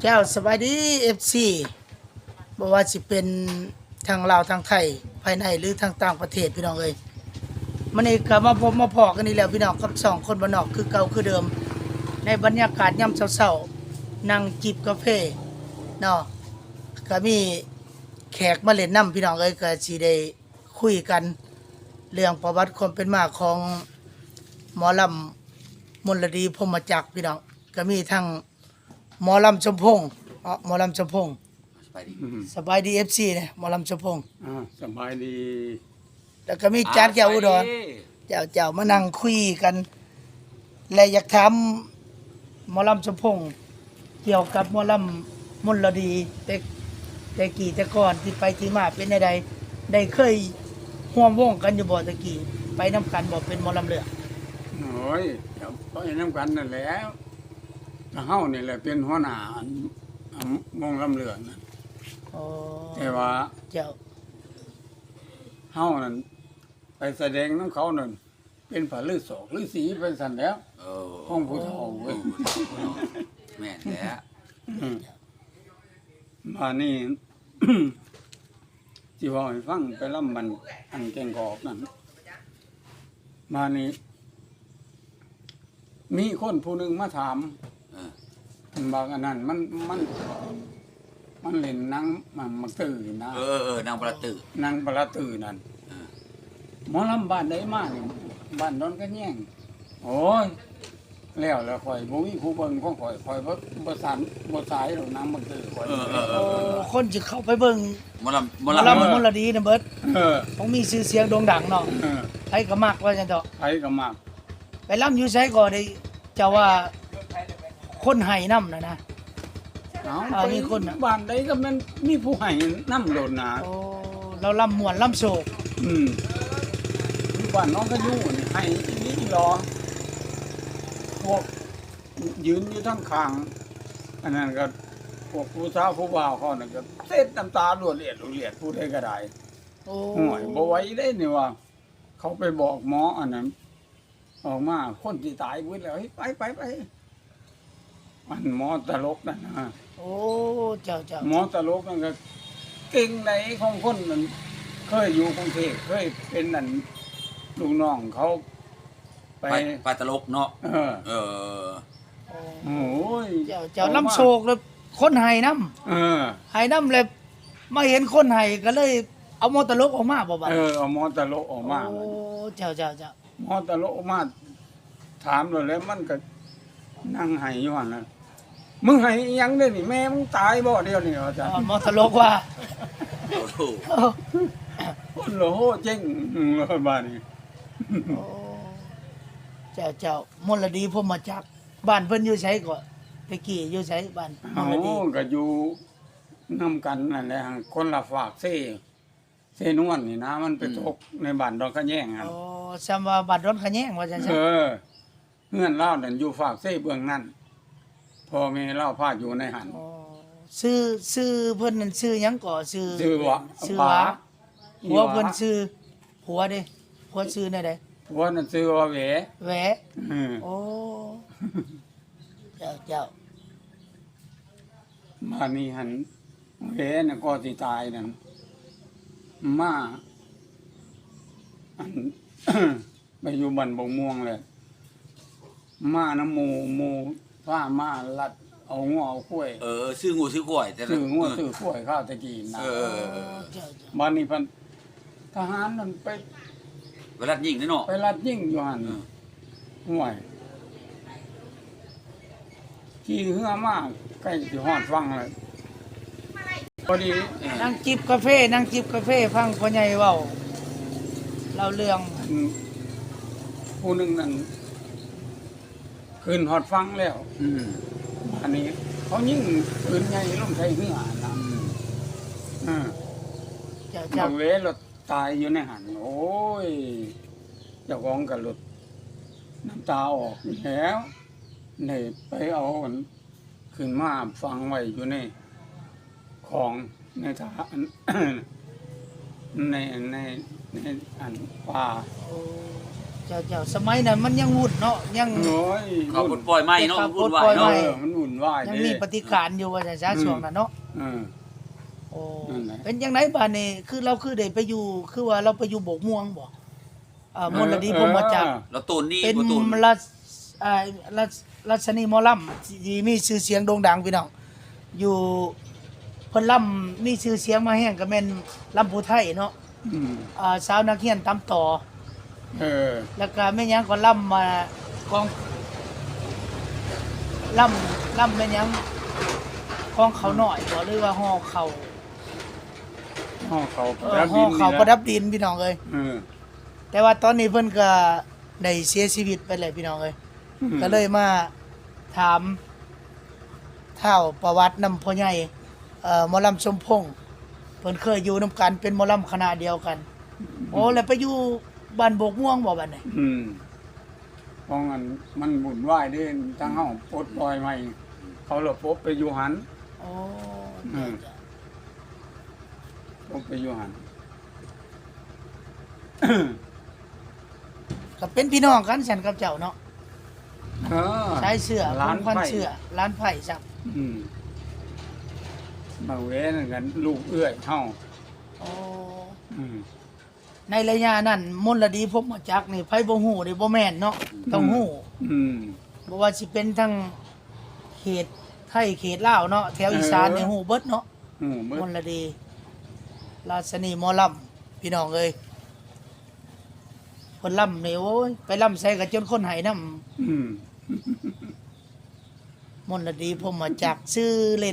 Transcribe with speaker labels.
Speaker 1: เจ้าสบายดีเอฟซีบอกว่าสิเป็นทางลาวทางไทยภายในหรือทางต่างประเทศพี่น้องเอ้ยมันนี่ก็มาพบมาพอกันนี่แล้วพี่น้องกับสองคนบ้านนอกคือเก่าคือเดิม ในบรรยากาศย่ำเศร้าๆนั่งจิบกาแฟเนาะก็มีแขกมาเล่นน้ำพี่น้องเอ้ยก็สิได้คุยกัน เรื่องประวัติความเป็นมาของหมอลำมลดีพมจักพี่น้องก็มีทั้ง หมอลำชมพงษ์อ๋อหมอลำชมพงษ์
Speaker 2: ไปดิ
Speaker 3: อืม
Speaker 1: สบายดีเอฟซีเนี่ยหมอลำชมพงษ์
Speaker 3: อ่าสบายดี
Speaker 1: แล้วก็มีจานแก้วอุดรเจ้าเจ้ามานั่งคุยกัน และอยากถามหมอลำชมพงษ์เกี่ยวกับหมอลำมนลดีแต่แต่กี่แต่ก่อนที่ไปที่มาเป็นใดได้เคยห่วมวงกันอยู่บ่ตะกี้ไปน้ำกันบ่เป็นหมอลำเรือ
Speaker 3: โอ้ยเดี๋ยวไปน้ำกันนั่นแหล้ว ถ้าเฮานี่แหละเป็นหัวหน้าอันอันวงลำเลือนน่ะ
Speaker 1: อ๋อ
Speaker 3: แต่ว่า
Speaker 1: เจ้า
Speaker 3: เฮานั่นไปแสดงน้ำเขานั่นเป็นผาลือศอกลือสีเป็นสันแล้ว
Speaker 2: เออ
Speaker 3: ห้องผู้เฒ่าเว้ย
Speaker 2: แม่นแท้
Speaker 3: อืมมานี่ ที่ว่าให้ฟังไปล่ำมันอันแกงกอกนั่นมานี่มีคนผู้หนึ่งมาถาม
Speaker 2: เออ
Speaker 3: มัน บอกอันนั้นมันมัน มันเล่นหนังมันมันตื่นนะ
Speaker 2: เออเออนางประตือ
Speaker 3: หนังประตื่นนั่น
Speaker 2: เออ
Speaker 3: หมอลำบ้านได้มากบ้านดอนก็แย่งโอ้ยแล้วแล้วข่อยบ่มีผู้เบิ่งของข่อยข่อยบ่บ่สานบ่สายหรอกน้ำมันตื่นข่อย
Speaker 2: เออเออเอ
Speaker 1: โอ้
Speaker 2: อ
Speaker 1: คนจะเข้าไปเบิ่ง
Speaker 2: หมอลำห
Speaker 1: ห
Speaker 2: ม
Speaker 1: ม
Speaker 2: อ
Speaker 1: อ
Speaker 2: ลำ
Speaker 1: ลำมนลดีนะเบิด
Speaker 3: เออ
Speaker 1: ต้องมีชื่อเสียงโด่งดังเนาะ
Speaker 3: เออ
Speaker 1: ใครก็มักว่าจังเถาะ
Speaker 3: ไผก็มาก
Speaker 1: ไปล่ำอยู่ไสก่อนได้เจ้าว่า คนไห้น้ำนะนะ
Speaker 3: เอา
Speaker 1: อ่ามีคนน่ะ
Speaker 3: บ้านใดก็มันมีผู้ให้น้ำโดนนา
Speaker 1: โอ้เราล่ำมวนล่ำโศก
Speaker 3: อืมบ้านน้องก็อยู่นี่ให้อีนี่รอพวกยืนอยู่ทั้งข้างอันนั้นก็พวกผู้สาวผู้บ่าวเขาน่ะก็เส็ดน้ำตาลวดเลียดเลียดผู้ใดก็ได้
Speaker 1: โอ้
Speaker 3: ห่วยบ่ไหว้ได้นี่ว่า เขาไปบอกหมออันนั้นออกมาคนที่ตายเบิดแล้วเฮ้ยไปไปไป มันหมอตลกนั่นนะ
Speaker 1: โอ้เจ้าเจ้า
Speaker 3: หมอตลกนั่นก็เก่งในของคนนั้นเคยอยู่กรุงเทพเคยเป็นนั่นลูกน้องเขาไป
Speaker 2: ไปไปตลกเนาะ
Speaker 3: เออ
Speaker 2: เออ
Speaker 1: โอ้
Speaker 3: โอ้ย
Speaker 1: เจ้าเจ้าล่ำโศกแล้วคนไห้น้
Speaker 3: เออำ
Speaker 1: ไห้น้ำเลยมาเห็นคนไห้ก็เลย เอามอตลกออกมาบ่บัด
Speaker 3: เออเอาหมอตลกออกมา
Speaker 1: โอ้เจ้าเจ้าเจ้า
Speaker 3: หมอตลกออกมาถามเลยแล้วมันก็ นั่งไห้อยู่หั่นน่ะมึงไห้อิหยังได้นี่แม่มึงตายบ่เดียวนี่อาจารย์
Speaker 1: อ๋อมอตลกว่า
Speaker 2: โอ้โห
Speaker 1: โอ้
Speaker 3: คนโลโหเจ๊งเลยบ้านนี้
Speaker 1: โอ้เจ้าเจ้ามลดีพรหมจักรบ้านเพิ่นอยู่ไสก่อนตะกี้อยู่ไสบ้านม
Speaker 3: เอา
Speaker 1: ลดี
Speaker 3: ก็อยู่นํกันนั่นแหละคนละฝากเซ่เซ่นวลนี่นะ มันไปตกในบ้านดอนขะแยงอะ
Speaker 1: โอ้ซ้ำว่าบ้านร้อนขะแยงว่าจัง
Speaker 3: เอ
Speaker 1: ซั่น
Speaker 3: อ เงื่อนเล่านั่นอยู่ฝากเซ่เบื้องนั่นพ่อแม่เล่าพาอยู่ในหัน
Speaker 1: อ๋อชื่อชื่อเพิ่นนั่นชื่อหยังก่อชื่อ
Speaker 3: ชื่อวะ
Speaker 1: ชื่อ
Speaker 3: ป๋า
Speaker 1: วะผัวเพิ่นชื่อผัวเด้ผัวชื่อแน่ใด
Speaker 3: ผัวนั่นชื่อว่าแหว
Speaker 1: แหว
Speaker 3: เออ
Speaker 1: โอ้เจ้าเจ้า
Speaker 3: มานี่หันแหวน่ะก็สิตายนั่นมาอัน ไปอยู่บ้านบงม่วงเลย มาน้ำหมูหมูผ้ามาลัดเอางัวเอาข้วย
Speaker 2: เออซื้องูซื้อกล้วยแต่ละ
Speaker 3: ซื้องัวซื้อข้วยข้าวตะกี้นะ
Speaker 2: เออเออเออ
Speaker 1: เจ้าเจ้า
Speaker 3: บ้านนี้พันทหารนั่นไป
Speaker 2: เวลายิงนี่เนาะ
Speaker 3: ไปรัดยิ่งอยู่หัน
Speaker 2: เออ
Speaker 3: ห่วยขี่เหือมากใกล้สิฮอดฟังเลยพอดี
Speaker 1: นั่งจิบกาแฟนั่งจิบกาแฟฟังพ่อใหญ่เว้าเล่าเรื่อง
Speaker 3: อันผู้หนึ่งนั่น ขึ้นฮอดฟังแล้ว
Speaker 2: อืม
Speaker 3: อันนี้ เขายิ่งปืนใหญ่ลงใส่เหือนะ
Speaker 2: อืม
Speaker 3: เออ
Speaker 1: เจ้า
Speaker 3: บ
Speaker 1: เจ้า
Speaker 3: อกเวรถตายอยู่ในหันโอ้ยเจ้าของกับรถน้ำตาออกแล้วเนี่ยไปเอาอันขึ้นมาฟังไว้อยู่ในของในทหารในในในอันป่า
Speaker 1: โอ้ เจ้าเจ้าสมัยนั้นมันยังวุ่นเนาะยัง
Speaker 3: โอ้ย
Speaker 2: เขาปลดปล่อยไหมเนาะ
Speaker 1: เขา
Speaker 2: วุ่นวา
Speaker 1: ปล
Speaker 2: ย
Speaker 1: ดปล่อย
Speaker 2: เนาะ
Speaker 1: ไห
Speaker 3: เออมันวุ่นวาย
Speaker 1: ยัง
Speaker 3: เด้
Speaker 1: มีปฏิการอยู่ว่าจะซะช่วงนั้นเนาะ
Speaker 3: เออ
Speaker 1: โอ้
Speaker 3: นั่นแหละ
Speaker 1: เป็นจังไดบาดนี้คือเราคือได้ไปอยู่คือว่าเราไปอยู่โบกม่วงบ่อ่ามลดีพรหมจักร
Speaker 2: เราตูนนี่
Speaker 1: เป็น
Speaker 2: บ่ตูน
Speaker 1: รัชอ่ารัชรัชนีหมอลำที่มีชื่อเสียงโด่งดังพี่น้อง อยู่เพิ่นล่ำมีชื่อเสียงมาแห้งก็แม่นลำผู้ไทยเนาะ
Speaker 3: อืม
Speaker 1: อ่าสาวนักเรียนตามต่อ
Speaker 3: เออ
Speaker 1: แล้วก็แม่ยังก็ล่ำมากองล่ำล่ำแม่ยังกองเขาหน่อยบ่หรือว่าห่อเขา
Speaker 3: ห่อเขา
Speaker 1: เออห่อเขาประดับดินพี่น้องเอ้ย
Speaker 3: เออ
Speaker 1: แต่ว่าตอนนี้เพิ่นก็ได้เสียชีวิตไปเลยพี่น้องเอ้ยก็เลยมาถามเท่าประวัตินำพ่อใหญ่เอ่อหมอลำสมพงษ์เพิ่นเคยอยู่นำกันเป็นหมอลำคณะเดียวกัน โอ้แล้วไปอยู่ บ้านโบกม่วงบ่บัดนี้
Speaker 3: อืมเพราะงั้นมันวุ่นวายเด้ทั้งเฮาปลดปล่อยใหม่ เขาละปบไปอยู่หัน
Speaker 1: โอ้
Speaker 3: อืมปบไปอยู่หัน
Speaker 1: ก็เป็นพี่น้องกันฉันกับเจ้าเนาะ
Speaker 3: เออ
Speaker 1: ใช้เสื้อ
Speaker 3: ร้าน
Speaker 1: พัน
Speaker 3: ไผ่
Speaker 1: เสื้อร้านไผ่จับ
Speaker 3: อืมมาเว้นกัน ลูกเอื้อยเฮา
Speaker 1: โอ้
Speaker 3: อืม
Speaker 1: ในระยะนั้นมนต์ละดีพบมาจักนี่ไผบ่ฮู้นี่บ่แม่นเนาะต้องฮู้
Speaker 3: อืม
Speaker 1: บ่ว่าสิเป็นทั้งเขตไทยเขตลาวเนาะแถวอีสานนี่ฮู้เบิดเนาะ
Speaker 3: อืมเบิ
Speaker 1: ม
Speaker 3: ด
Speaker 1: นต์ละดี ราชนีหมอลำพี่น้องเอ้ยคนลำนี่โอ้ยไปลำใส่กันจนคนไหายน้
Speaker 3: อืมำ
Speaker 1: มนต์ละดีผมมาจากซื้อเล่น